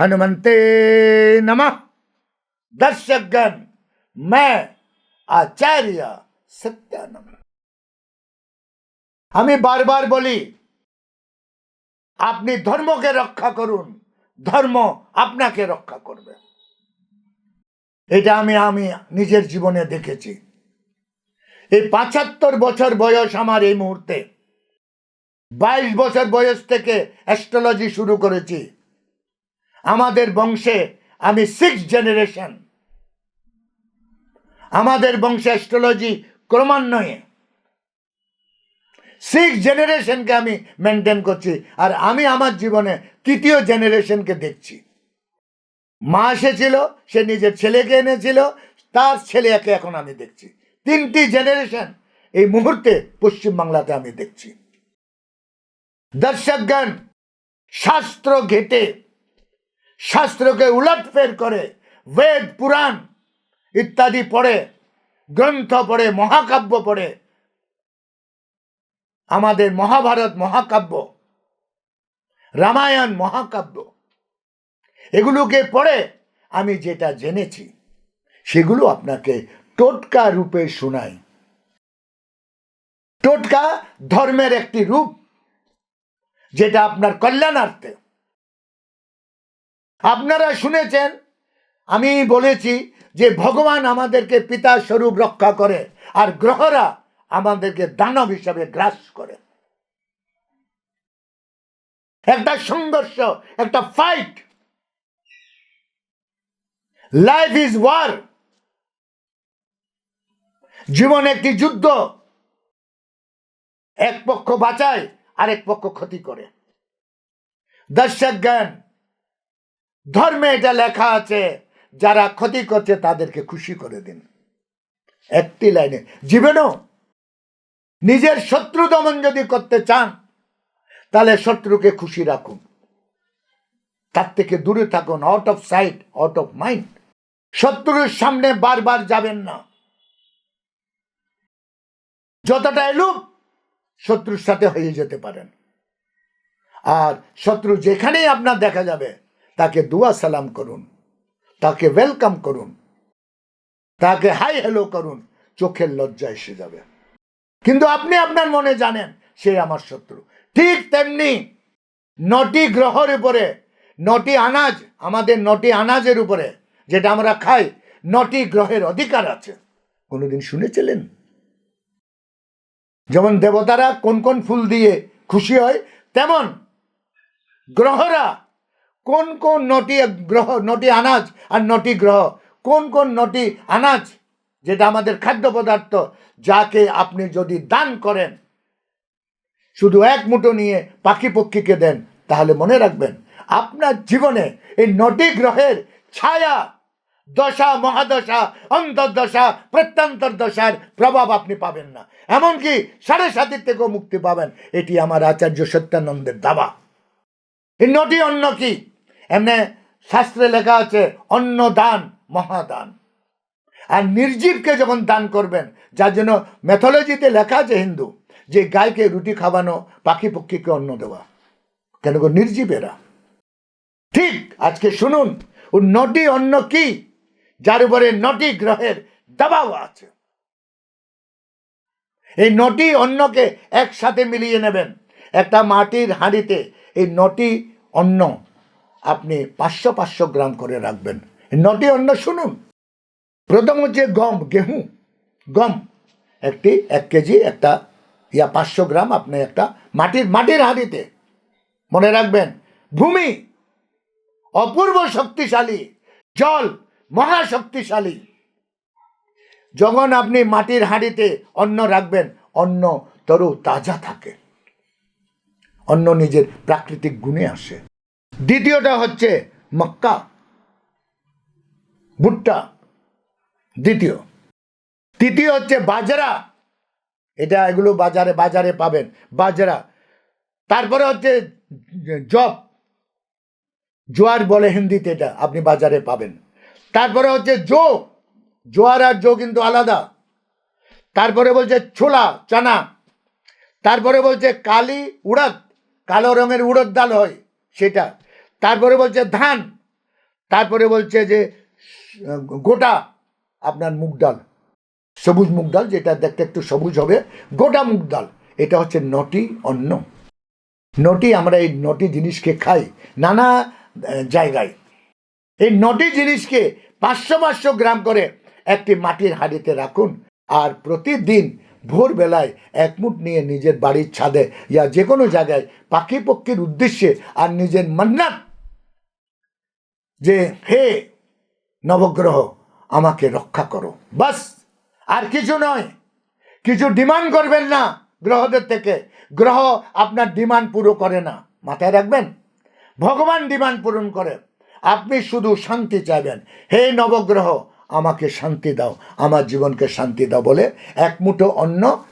हनुमंते नमः दर्शकगण मैं आचार्य सत्यानंद আমি বারবার বলি আপনি ধর্মকে রক্ষা করুন ধর্ম আপনাকে রক্ষা করবে এটা আমি আমি নিজের জীবনে দেখেছি এই পাঁচাত্তর বছর বয়স আমার এই মুহূর্তে বাইশ বছর বয়স থেকে অ্যাস্ট্রোলজি শুরু করেছি আমাদের বংশে আমি সিক্স জেনারেশন আমাদের বংশে অ্যাস্ট্রোলজি ক্রমান্বয়ে। সিক্স জেনারেশনকে আমি মেনটেন করছি আর আমি আমার জীবনে তৃতীয় জেনারেশনকে দেখছি। মা এসেছিল, সে নিজের ছেলেকে এনেছিল, তার ছেলেকে এখন আমি দেখছি। তিনটি জেনারেশন এই মুহূর্তে পশ্চিমবাংলাতে আমি দেখছি। দর্শকগণ, শাস্ত্র ঘেটে শাস্ত্রকে উলটফের করে, বেদ, পুরাণ ইত্যাদি পড়ে, গ্রন্থ পড়ে, মহাকাব্য পড়ে, আমাদের মহাভারত মহাকাব্য, রামায়ণ মহাকাব্য, এগুলোকে পড়ে আমি যেটা জেনেছি, সেগুলো আপনাকে টোটকা রূপে শোনাই। টোটকা ধর্মের একটি রূপ, যেটা আপনার কল্যাণার্থে। আপনারা শুনেছেন, আমি বলেছি যে ভগবান আমাদেরকে পিতা স্বরূপ রক্ষা করে আর গ্রহরা আমাদেরকে দানব হিসাবে গ্রাস করে। একটা সংঘর্ষ, একটা ফাইট লাইফ ইজ ওয়ার জীবন একটি যুদ্ধ। এক পক্ষ বাঁচায়, আরেক পক্ষ ক্ষতি করে। দর্শক জ্ঞান ধর্মে এটা লেখা আছে, যারা ক্ষতি করছে তাদেরকে খুশি করে দিন। একটি লাইনে, জীবনেও নিজের শত্রু দমন যদি করতে চান, তাহলে শত্রুকে খুশি রাখুন। তার থেকে দূরে থাকুন out of sight out of mind শত্রুর সামনে বারবার যাবেন না। যতটা এলুপ শত্রুর সাথে হয়ে যেতে পারেন। আর শত্রু যেখানেই আপনার দেখা যাবে তাকে দুয়া সালাম করুন, তাকে ওয়েলকাম করুন, তাকে হাই হ্যালো করুন, চোখের লজ্জা এসে যাবে। কিন্তু আপনি আপনার মনে জানেন, সে আমার শত্রু। ঠিক তেমনি নটি গ্রহের উপরে, নটি আনাজ, আমাদের নটি আনাজের উপরে, যেটা আমরা খাই, নটি গ্রহের অধিকার আছে। কোনোদিন শুনেছিলেন? যেমন দেবতারা কোন কোন ফুল দিয়ে খুশি হয়, তেমন গ্রহরা কোন কোন নটি গ্রহ, নটি আনাজ আর নটি গ্রহ? কোন কোন নটি আনাজ যেটা আমাদের খাদ্য পদার্থ, যাকে আপনি যদি দান করেন, শুধু এক মুঠো নিয়ে পাখি পক্ষীকে দেন, তাহলে মনে রাখবেন আপনার জীবনে এই নটি গ্রহের ছায়া, দশা, মহাদশা, অন্তর্দশা প্রত্যন্তর দশার প্রভাব আপনি পাবেন না। এমনকি সাড়ে সাতির থেকেও মুক্তি পাবেন। এটি আমার আচার্য সত্যানন্দের দাবা। এই নটি অন্য কি? এমনি শাস্ত্রে লেখা আছে অন্ন দান মহাদান। আর নির্জীবকে যখন দান করবেন, যার জন্য ম্যাথোলজিতে লেখা আছে হিন্দু, যে গায়কে রুটি খাওয়ানো, পাখি পক্ষীকে অন্ন দেওয়া। কেন নির্জীবেরা। ঠিক আজকে শুনুন, ও নটি অন্ন কি, যার উপরে নটি গ্রহের দাবাও আছে। এই নটি অন্নকে একসাথে মিলিয়ে নেবেন। একটা মাটির হাঁড়িতে এই নটি অন্ন আপনি পাঁচশো পাঁচশো গ্রাম করে রাখবেন। নটি অন্ন শুনুন। প্রথম হচ্ছে গম, গেহু। গম, একটি এক কেজি, একটা, ইয়া, পাঁচশো গ্রাম আপনি একটা মাটির মাটির হাঁড়িতে। মনে রাখবেন, ভূমি, অপূর্ব শক্তিশালী, জল, মহাশক্তিশালী। যখন আপনি মাটির হাঁড়িতে অন্ন রাখবেন, অন্ন তরু তাজা থাকে। অন্য নিজের প্রাকৃতিক গুণে আসে। দ্বিতীয়টা হচ্ছে মক্কা। ভুট্টা, দ্বিতীয়। তৃতীয় হচ্ছে বাজরা। এটা এগুলো বাজারে বাজারে পাবেন, বাজরা। তারপরে হচ্ছে জব। জোয়ার বলে হিন্দিতে এটা, আপনি বাজারে পাবেন। তারপরে হচ্ছে জো। জোয়ার আর জো কিন্তু আলাদা। তারপরে বলছে ছোলা, চানা। তারপরে বলছে কালি উড়দ। কালো রঙের উড়দ ডাল হয় সেটা। তারপরে বলছে ধান, তারপরে বলছে যে, গোটা আপনার মুগ ডাল, সবুজ মুগ ডাল, যেটা দেখতে একটু সবুজ হবে, গোটা মুগ ডাল, এটা হচ্ছে নটি অন্ন। নটি, আমরা এই নটি জিনিসকে খাই নানা জায়গায়। এই নটি জিনিসকে পাঁচশো পাঁচশো গ্রাম করে একটি মাটির হাঁড়িতে রাখুন আর প্রতিদিন ভোরবেলায় এক মুঠ নিয়ে নিজের বাড়ির ছাদে, ইয়া যে কোনো জায়গায় পাখি পক্ষীর উদ্দেশ্যে আর নিজের মান্নাত যে, হে নবগ্রহ, আমাকে রক্ষা করো। বাস, আর কিছু নয়। কিছু ডিমান্ড করবেন না গ্রহদের থেকে। গ্রহ আপনার ডিমান্ড পুরো করে না। মাথায় রাখবেন? ভগবান ডিমান্ড পূরণ করে। আপনি শুধু শান্তি চাইবেন। হে নবগ্রহ, আমাকে শান্তি দাও, আমার জীবনকে শান্তি দাও বলে এক মুঠো অন্ন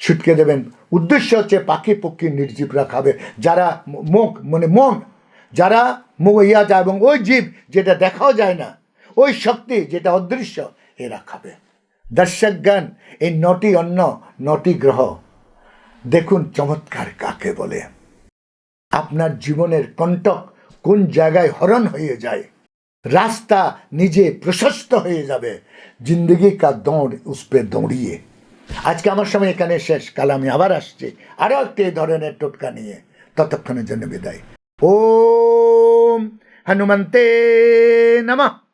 ছিটকে দেবেন। উদ্দেশ্য হচ্ছে পাখি পক্ষী নির্জীবরা খাবে যারা মুখ মানে মন যারা ইয়া যায় এবং ওই জীব যেটা দেখাও যায় না, ওই শক্তি যেটা অদৃশ্য, এরা খাবে। দর্শক জ্ঞান এই নটি অন্য নটি গ্রহ, দেখুন চমৎকার কাকে বলে। আপনার জীবনের কণ্টক কোন জায়গায় হরণ হয়ে যায়, রাস্তা নিজে প্রশস্ত হয়ে যাবে, জিন্দগি কা দৌড় উসপে দৌড়িয়ে। আজকে আমার সময় এখানে শেষ, কাল আমি আবার আসছি। আরও একটি ধরনের টোটকা নিয়ে। ততক্ষণের জন্য বিদায়। ओम हनुमते नमः।